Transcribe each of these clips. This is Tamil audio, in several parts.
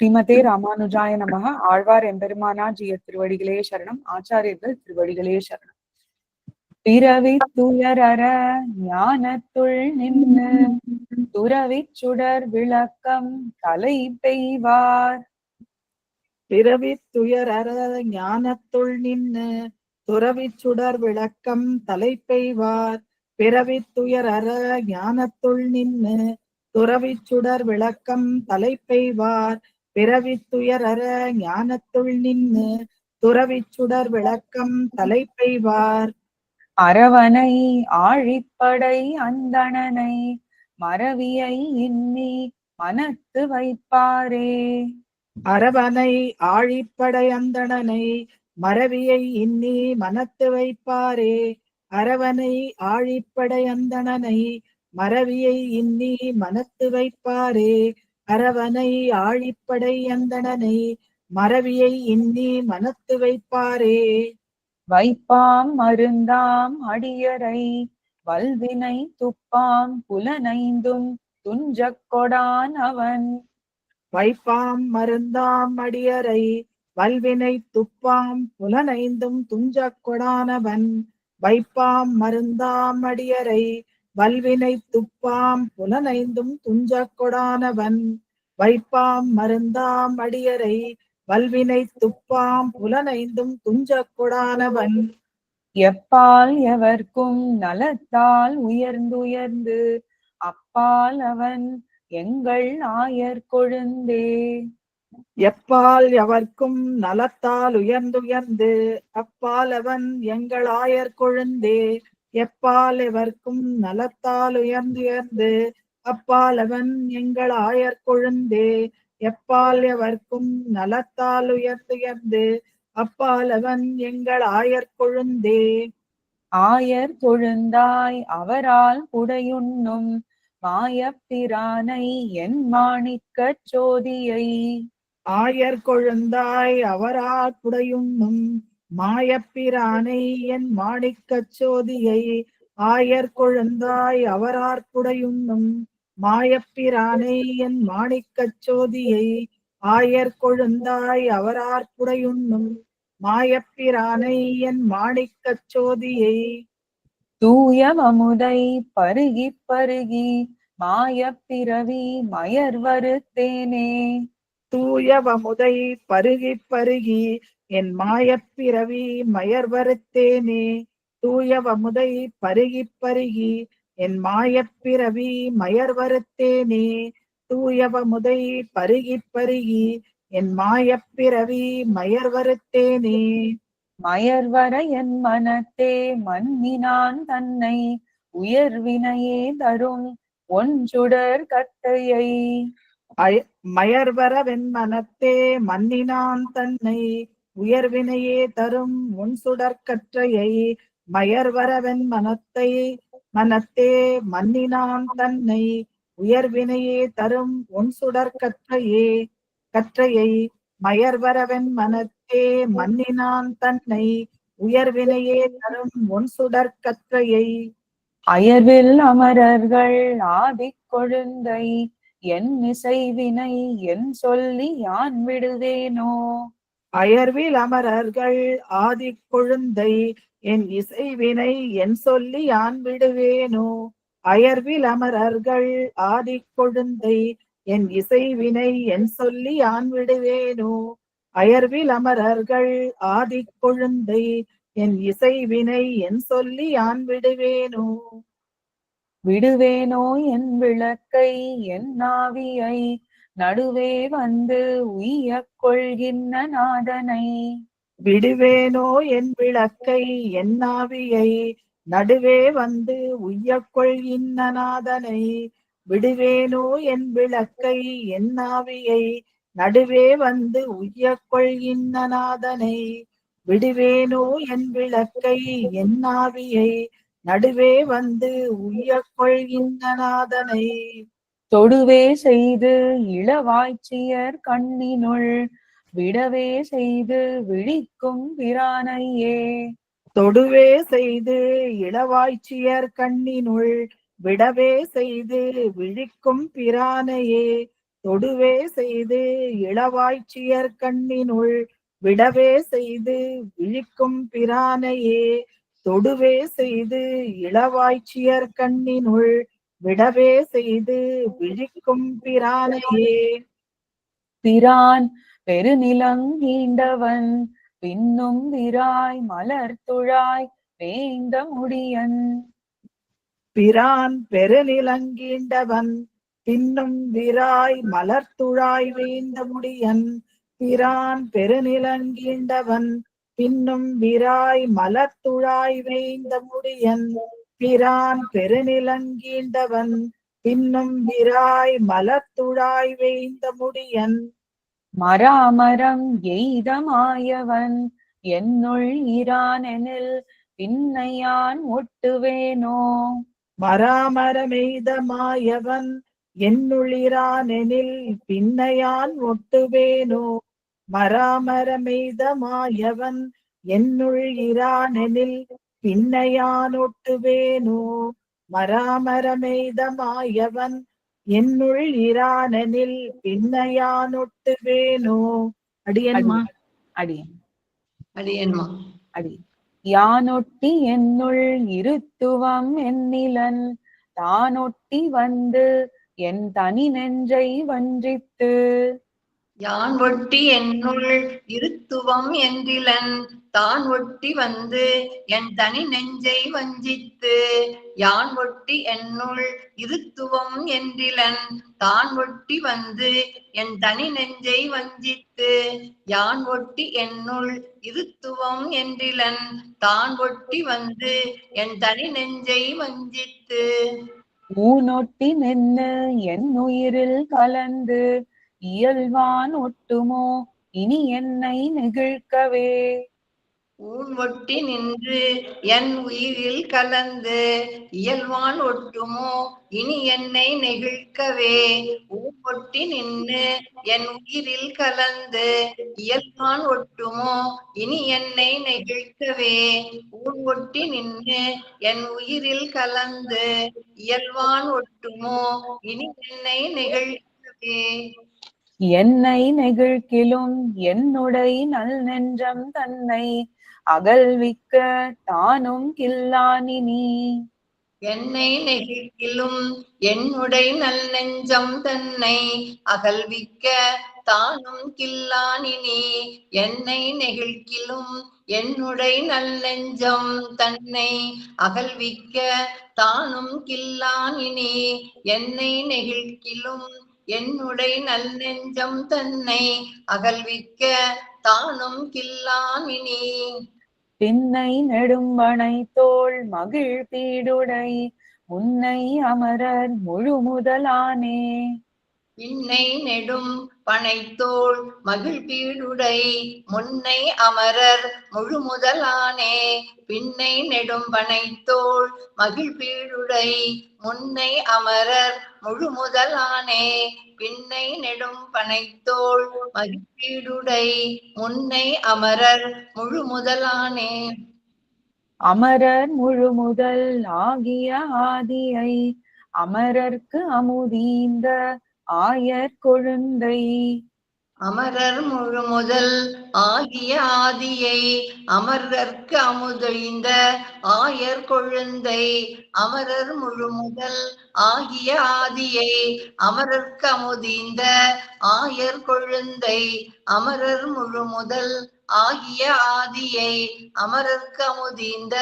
ஸ்ரீமதே ராமானுஜாய நமக ஆழ்வார் எம்பெருமானா ஜிய திருவடிகளே சரணம். ஆச்சாரியர்கள் திருவடிகளே சரணம். பிறவி துயரற ஞானத்துள் நின்று துறவி சுடர் விளக்கம் தலை பெய்வார். பிறவி துயரற ஞானத்துள் நின்னு துறவி சுடர் விளக்கம் தலை பெய்வார். பிறவி துயரற ஞானத்துள் நின்னு துறவி சுடர் விளக்கம் தலை பெய்வார். பிறவி துயரற ஞானத்துள் நின்னு துறவி சுடர் விளக்கம் தலை பெய்வார் அரவணை ஆழிப்படை அந்தணனை மறவியை இன்னி மனத்து வைப்பாரே. அரவனை ஆழிப்படை அந்தணனை மறவியை இன்னி மனத்து வைப்பாரே. அரவனை ஆழிப்படை அந்தணனை மறவியை இன்னி மனத்து வைப்பாரே. அரவனை ஆழிப்படை அந்தணனை மறவியை இன்னி மனத்து வைப்பாரே. வைப்பாம் மருந்தாம் அடியரை வல்வினை துப்பாம் புலனைந்தும் துஞ்சக் கொடான் அவன். வைப்பாம் மருந்தாம் அடியரை வல்வினை துப்பாம் புலனைந்தும் துஞ்சக் கொடானவன் வைப்பாம் மருந்தாம் அடியரை வல்வினை துப்பாம் புலனைந்தும் துஞ்சக் கொடானவன். வைப்பாம் மருந்தாம் அடியரை வல்வினை துப்பாம் புலனைந்தும் துஞ்சக் கொடானவன். எப்பால் எவர்க்கும் நலத்தால் உயர்ந்துயர்ந்து அப்பால் அவன் எங்கள் ஆயர் கொழுந்தே. எப்பால் எவர்க்கும் நலத்தால் உயர்ந்துயர்ந்து அப்பால் அவன் எங்கள் ஆயர் கொழுந்தே. எப்பால் எவர்க்கும் நலத்தால் உயர்ந்துயர்ந்து அப்பால் அவன் எங்கள் ஆயர் கொழுந்தே. எப்பால் எவர்க்கும் நலத்தால் உயர்ந்துயர்ந்து அப்பால் அவன் எங்கள் ஆயர் கொழுந்தே. ஆயர் கொழுந்தாய் அவரால் புடையுண்ணும் மாயப்பிரானை என் மாணிக்கச் சோதியை. ஆயர் கொழுந்தாய் அவரால் புடையுண்ணும் மாயப்பிரானை என் மாணிக்கச் சோதியை ஆயர் கொழுந்தாய் அவரார் புடையுண்ணும் மாயப்பிரானை என் மாணிக்கச் சோதியை ஆயர் கொழுந்தாய் அவரார் புடையுண்ணும் மாயப்பிரானை என் மாணிக்கச் சோதியை தூய அமுதை பருகி பருகி மாயப்பிறவி மயர் வருத்தேனே. தூயவமுதை பருகி பருகி என் மாயப்பிறவி மயர் வருத்தேனே தூயவமுதை பருகி பருகி என் மாயப்பிறவி மயர் வருத்தேனே தூயவமுதை பருகி பருகி என் மாயப்பிறவி மயர் வருத்தேனே. மயர் வர என் மனத்தே மன்னினான் தன்னை உயர்வினையே தரும் ஒன்றுடர் கட்டையை அய- மயர்வர வெண்மனத்தே மன்னினான் தன்னை உயர்வினையே தரும் உன் சுடற்கற்றையை மயர்வர மனத்தை மனத்தே மன்னினான் தன்னை. உயர்வினையே தரும் உன் சுடற்கற்றையே கற்றையை மயர்வரவன் மனத்தே மன்னினான் தன்னை. உயர்வினையே தரும் உன் சுடற்கற்றையை. அயர்வில் அமரர்கள் ஆதி கொழுந்தை என் இசைவினை என் சொல்லி யான் விடுவேனோ? அயர்வில் அமரர்கள் ஆதி கொழுந்தை என் இசைவினை என் சொல்லி யான் விடுவேனோ? அயர்வில் அமரர்கள் ஆதி கொழுந்தை என் இசைவினை என் சொல்லி யான் விடுவேனோ? அயர்வில் அமரர்கள் ஆதி கொழுந்தை என் இசைவினை என் சொல்லி யான் விடுவேனோ? விடுவேனோ என் விளக்கை என் நாவியை நடுவே வந்து உய்யக் கொள்கின்ற நாதனை. விடுவேனோ என் விளக்கை என் ஆவியை. நடுவே வந்து உய்யக் கொள்கின்ற நாதனை. விடுவேனோ என் விளக்கை என் ஆவியை. நடுவே வந்து உய்யக் கொள்கின்ற நாதனை. விடுவேனோ என் விளக்கை என் ஆவியை. நடுவே வந்து உய்யக் கொள்கின்ற நாதனை. தொடுவே செய்து இளவாய்ச்சியர் கண்ணினுள் விடவே செய்து விழிக்கும் பிரானையே. தொடுவே செய்து இளவாய்ச்சியர் கண்ணினுள் விடவே செய்து விழிக்கும் பிரானையே. தொடுவே செய்து இளவாய்ச்சியர் கண்ணினுள் விடவே செய்து விழிக்கும் பிரானையே. தொடுவே செய்து இளவாய்ச்சியர் கண்ணினுள் விடவே செய்து விழிக்கும் பிரானையே. பிரான் பெருநிலங்கீண்டவன் பின்னும் விராய் மலர் துழாய் வேந்த முடியன். பிரான் பெருநிலங்கீண்டவன் பின்னும் விராய் மலர்த்துழாய் வேந்த முடியன். பிரான் பெருநிலங்கீண்டவன் பின்னும் விராய் மலர்த்துழாய் வேந்த முடியன். பிரான் பெருநிலங்கீண்டவன் பின்னும் விராய் மலர்த்துழாய் வேந்த முடியன். மராமரம் எய்தமாயவன் என்னுள் இரானெனில் பின்னையான் ஒட்டுவேனோ? மராமரமெய்த மாயவன் என்னுளிரானெனில் பின்னையான் ஒட்டுவேனோ? மராமரமெய்த மாயவன் என்னுள் இரானெனில் பின்னையான் ஒட்டுவேனோ மராமரமெய்த மாயவன் என்னுள் இரானெனில் பின்னையான் ஒட்டுவேனோ அடியன்மா. அடியேன் அடியேன்மா. அடி. யானொட்டி என்னுள் இருத்துவம் என்னிலன் தானொட்டி வந்து என் தனி நெஞ்சை வஞ்சித்து. யான் ஒட்டி என்னுள் இருத்துவம் என்றிலன் தான் ஒட்டி வந்து என் தனி நெஞ்சை வஞ்சித்து யான் ஒட்டி என்னுள் இருத்துவம் என்றிலன் தான் ஒட்டி வந்து என் தனி நெஞ்சை வஞ்சித்து யான் ஒட்டி என்னுள் இருத்துவம் என்றிலன் தான் ஒட்டி வந்து என் தனி நெஞ்சை வஞ்சித்து. ஊனொட்டி நின்னு என் உயிரில் கலந்து இயல்வான் ஒட்டுமோ இனி என்னை நெகிழ்க்கவே. ஊன் ஒட்டி நின்று என் உயிரில் கலந்து இயல்வான் ஒட்டுமோ இனி என்னை நெகிழ்க்கவே. ஊன் ஒட்டி நின்று என் உயிரில் கலந்து இயல்வான் ஒட்டுமோ இனி என்னை நெகிழ்க்கவே. ஊன் ஒட்டி நின்று என் உயிரில் கலந்து இயல்வான் ஒட்டுமோ இனி என்னை நெகிழ்க்கவே. என்னை நெகிழ்கிலும் என்னுடை நல் நெஞ்சம் தன்னை அகல்விக்க தானும் கில்லானினி என்னை நெகிழ்கிலும் என்னுடை நல் நெஞ்சம் தன்னை அகல்விக்க தானும் கில்லானினி என்னை நெகிழ்கிலும் என்னுடை நல் நெஞ்சம் தன்னை அகல்விக்க தானும் கில்லானினி என்னை நெகிழ்கிலும் என்னுடை நல் நெஞ்சம் தன்னை அகல்விக்க தானும் கில்லாமினி பின்னை நெடும்பனை தோல் மகிழ் பீடுடை முன்னை அமரர் முழு முதலானே பின்னை நெடும் பனைத்தோள் மகிழ்பீடுடை முன்னை அமரர் முழு முதலானே பின்னை நெடும் பனைத்தோள் மகிழ்பீடுடை முன்னை அமரர் முழு முதலானே பின்னை நெடும் பனைத்தோள் மகிழ்பீடுடை முன்னை அமரர் முழு முதலானே அமரர் முழு முதல் ஆகிய ஆதியை அமரர்க்கு அமுதீந்த ஆயர் கொழுந்தை. அமரர் முழு முதல் ஆகிய ஆதியை அமரர்க்கு அமுதொழிந்த ஆயர் கொழுந்தை. அமரர் முழு முதல் ஆகிய ஆதியை அமரர்க்கு அமுதீந்த ஆயர் கொழுந்தை. அமரர் முழு முதல் ஆகிய ஆதியை அமரர்க்கு அமுதீந்த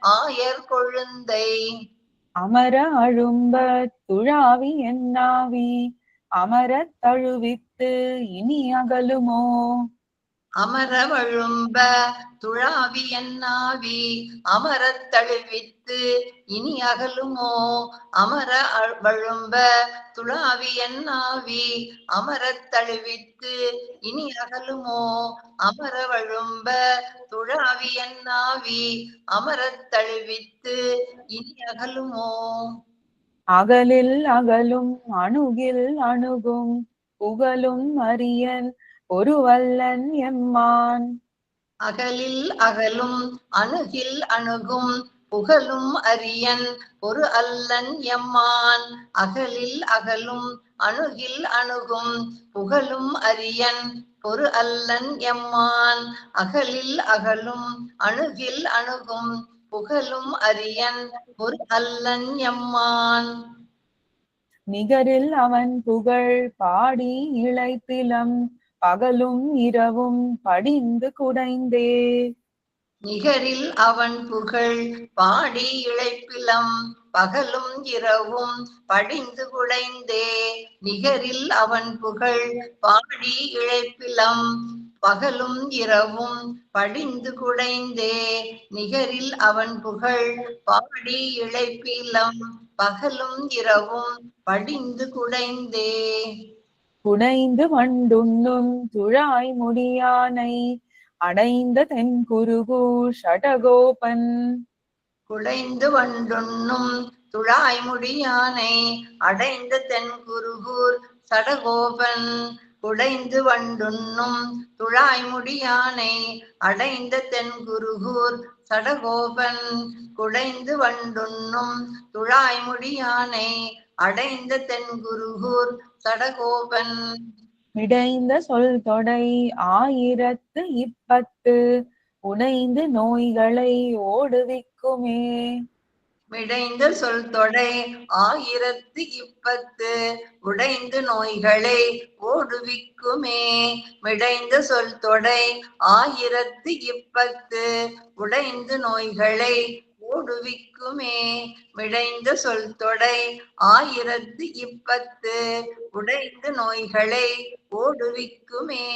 ஆயர் கொழுந்தை. அமர அழும்ப துழாவி என்னாவி அமரத் தழுவித்து இனி அகலுமோ? அமர வழும்ப துழாவி என்னாவி? அமரத் தழுவித்து இனி அகலுமோ? அமர அ- வழும்ப துழாவி என்னாவி? அமரத் தழுவித்து இனி அகலுமோ? அமர வழும்ப துழாவி என்னாவி? அமரத் தழுவித்து இனி அகலுமோ? அகலில் அகலும் அணுகில் அணுகும் புகழும் அரியன் ஒரு வல்லன் எம்மான். அகலில் அகலும் அணுகில் அணுகும் புகழும் அரியன் ஒரு அல்லன் எம்மான். அகலில் அகலும் அணுகில் அணுகும் புகழும் அரியன் ஒரு அல்லன் எம்மான். அகலில் அகலும் அணுகில் அணுகும் புகழும் அரியன் ஒரு அல்லன் எம்மான். நிகரில் அவன் புகழ் பாடி இளைப்பிலம் பகலும் இரவும் படிந்து குடைந்தே. நிகரில் அவன் புகழ் பாடி இழைப்பிலம் பகலும் இரவும் படிந்து குடைந்தே. நிகரில் அவன் புகழ் பாடி இழைப்பிலம் பகலும் இரவும் படிந்து குடைந்தே நிகரில் அவன் புகழ் பாடி இழைப்பிலம் பகலும் இரவும் படிந்து குடைந்தே. குடைந்து வண்டுண்ணும் துழாய் முடியானை அடைந்த தென் குருகு ஷடகோபன். குடைந்து வண்டுண்ணும் துழாய் முடியானை அடைந்த தென் குருகூர் சடகோபன் உடைந்து வண்டுண்ணும் துழாய் முடியானை அடைந்த தென் குருகூர் சடகோபன். குடைந்து வண்டுண்ணும் துழாய் முடியானை அடைந்த தென் குருகூர் சடகோபன். இடைந்த சொல் தொடை ஆயிரத்து இப்பத்து உடைந்து நோய்களை ஓடுவிக்குமே. மிடைந்த சொல் தொடை ஆயிரத்து இப்பத்து உடைந்து நோய்களை ஓடுவிக்குமே. மிடைந்த சொல் தொடை ஆயிரத்து இப்பத்து உடைந்து நோய்களை ஓடுவிக்குமே. மிடைந்த சொல் தொடை ஆயிரத்து இப்பத்து உடைந்து நோய்களை ஓடுவிக்குமே.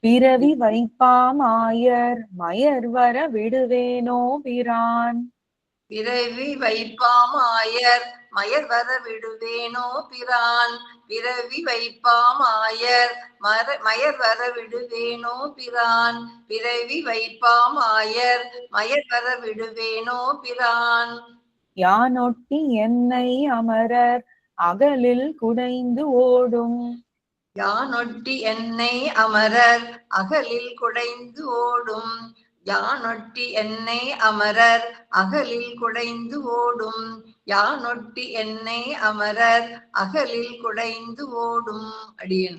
பிறவி வைப்பாம் ஆயர் மயர் வர விடுவேனோ பிரான்? பிறவி வைப்பாமாயர் மயர் வர விடுவேனோ பிரான்? பிறவி வைப்பாமாயர் மர மயர் வர விடுவேனோ பிரான்? பிறவி வைப்பாமாயர் மயர் வர விடுவேனோ பிரான்? யானொட்டி என்னை அமரர் அகலில் குடைந்து ஓடும். யானொட்டி என்னை அமரர் அகலில் குடைந்து ஓடும். யானொட்டி என்னை அமரர் அகலில் குடைந்து ஓடும். யானொட்டி என்னை அமரர் அகலில் குடைந்து ஓடும். அடியன்.